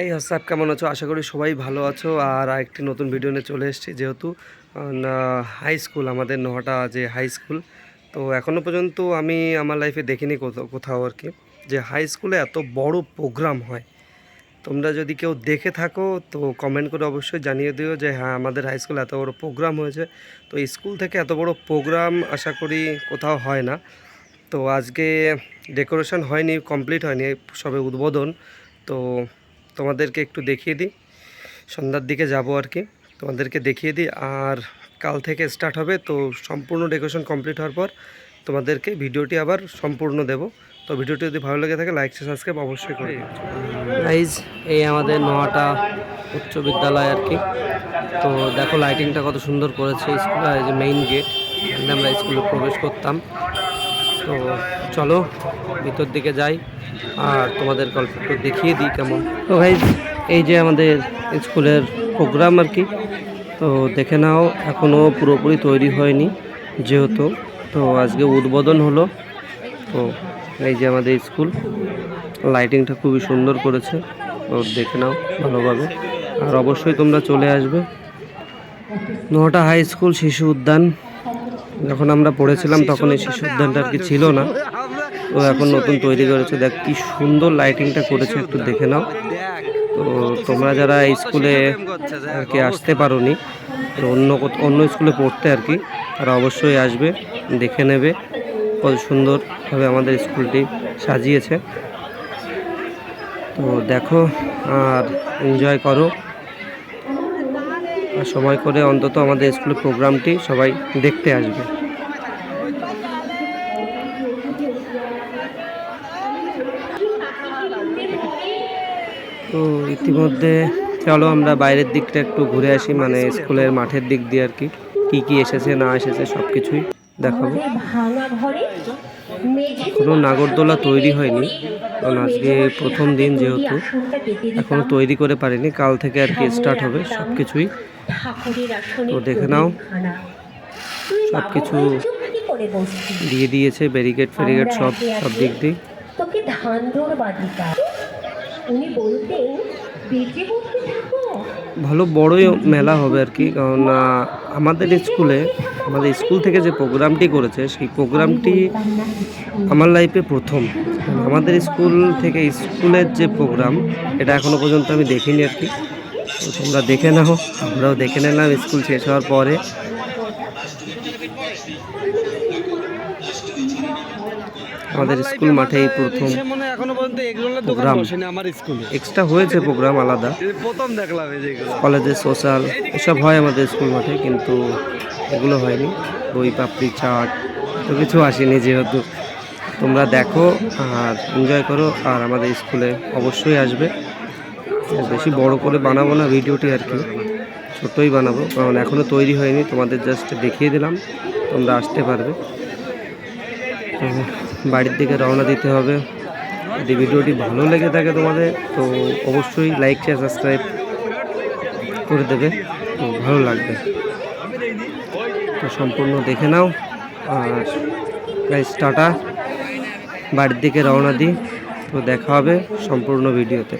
এই হাসাব কেমন আছো? আশা করি সবাই ভালো আছো। আর একটি নতুন ভিডিও নিয়ে চলে এসেছি, যেহেতু হাই স্কুল আমাদের নহটা যে হাই স্কুল তো এখনও পর্যন্ত আমি আমার লাইফে দেখিনি কোথাও কোথাও আর কি। যে হাই স্কুলে এত বড় প্রোগ্রাম হয়। তোমরা যদি কেউ দেখে থাকো, তো কমেন্ট করে অবশ্যই জানিয়ে দিও যে হ্যাঁ আমাদের হাই স্কুলে এত বড় প্রোগ্রাম হয়েছে। তো স্কুল থেকে এত বড় প্রোগ্রাম আশা করি কোথাও হয় না। তো আজকে ডেকোরেশন হয়নি কমপ্লিট হয়নি, সবে উদ্বোধন। তো তোমাদেরকে একটু দেখিয়ে দিই। সন্ধ্যার দিকে যাব আর কি। তোমাদেরকে দেখিয়ে দিই। আর কাল থেকে স্টার্ট হবে, তো সম্পূর্ণ ডেকোরেশন কমপ্লিট হওয়ার পর তোমাদেরকে ভিডিওটি আবার সম্পূর্ণ দেব। তো ভিডিওটি যদি ভালো লেগে থাকে লাইক সাবস্ক্রাইব অবশ্যই করে গাইজ এই আমাদের নোয়াটা উচ্চ বিদ্যালয় আর কি। তো দেখো লাইটিংটা কত সুন্দর করেছে। স্কুলে যে মেইন গেট আমরা স্কুলে প্রবেশ করতাম। তো চলো, ভিতর দিকে যাই আর তোমাদের গল্প একটু দেখিয়ে দিই কেমন। তো ভাই এই যে আমাদের স্কুলের প্রোগ্রাম আর কি, তো দেখে নাও এখনও পুরোপুরি তৈরি হয়নি যেহেতু। তো আজকে উদ্বোধন হলো, তো এই যে আমাদের স্কুল লাইটিংটা খুবই সুন্দর করেছে, তো দেখে নাও ভালোভাবে। আর অবশ্যই তোমরা চলে আসবে। নটা হাই স্কুল শিশু উদ্যান যখন আমরা পড়েছিলাম তখন এই শিশু উদ্যানটা আর কি ছিল না। তো এখন নতুন তৈরি করেছে। দেখ, কি সুন্দর লাইটিংটা করেছে, একটু দেখে নাও। তো তোমরা যারা স্কুলে আর কি আসতে পারোনি, তো অন্য অন্য স্কুলে পড়তে আর কি, তারা অবশ্যই আসবে, দেখে নেবে কত সুন্দরভাবে আমাদের স্কুলটি সাজিয়েছে। তো দেখো, আর এনজয় করো। সময় করে অন্তত আমাদের স্কুলের প্রোগ্রামটি সবাই দেখতে আসবে। তো ইতিমধ্যে চলো আমরা বাইরের দিকটা একটু ঘুরে আসি মানে স্কুলের মাঠের দিক দিয়ে আর কি। কি কি এসেছে, না এসেছে সব কিছুই দেখাবো। কোনো নাগরদোলা তৈরি হয়নি, কারণ আজকে প্রথম দিন যেহেতু আসনটা পেতে এখনও তৈরি করে পারিনি, কাল থেকে আর কি স্টার্ট হবে সব কিছুই ঠাকুরের আসনে তো দেখে নাও। সব কিছু দিয়ে দিয়েছে ব্যারিকেড ফেরিকেড সব সব দিক দিয়ে। তোকে ধান দৌড় বাদিকা উনি বলতেন বেঁচে বসে থাকো। ভালো বড়ই মেলা হবে আর কি কারণ আমাদের স্কুলে আমাদের স্কুল থেকে যে প্রোগ্রামটি করেছে সেই প্রোগ্রামটি আমার লাইফে প্রথম। আমাদের স্কুল থেকে স্কুলের যে প্রোগ্রাম এটা এখনও পর্যন্ত আমি দেখিনি আর কি। তো তোমরা দেখে নাও আমরাও দেখে নিলাম স্কুল শেষ হওয়ার পরে। আমাদের স্কুল মাঠে এই প্রথম প্রোগ্রাম। এক্সট্রা হয়েছে প্রোগ্রাম আলাদা। প্রথম দেখলাম কলেজে সোশ্যাল এসব হয় আমাদের স্কুল মাঠে কিন্তু এগুলো হয়নি। দই পাপড়ি চাট তো কিছু আসেনি যেহেতু। তোমরা দেখো আর এনজয় করো আর আমাদের স্কুলে অবশ্যই আসবে। বেশি বড় করে বানাবো না ভিডিওটি আর কি। ছোটই বানাবো, কারণ এখনও তৈরি হয়নি। তোমাদের জাস্ট দেখিয়ে দিলাম, তোমরা আসতে পারবে। বাড়ির দিকে রওনা দিতে হবে। যদি ভিডিওটি ভালো লেগে থাকে তোমাদের, তো অবশ্যই লাইক শেয়ার সাবস্ক্রাইব করে দেবে। তো ভালো লাগবে। তো সম্পূর্ণ দেখে নাও। আর গাইস টাটা। বাড়ির দিকে রওনা দিই। তো দেখা হবে সম্পূর্ণ ভিডিওতে।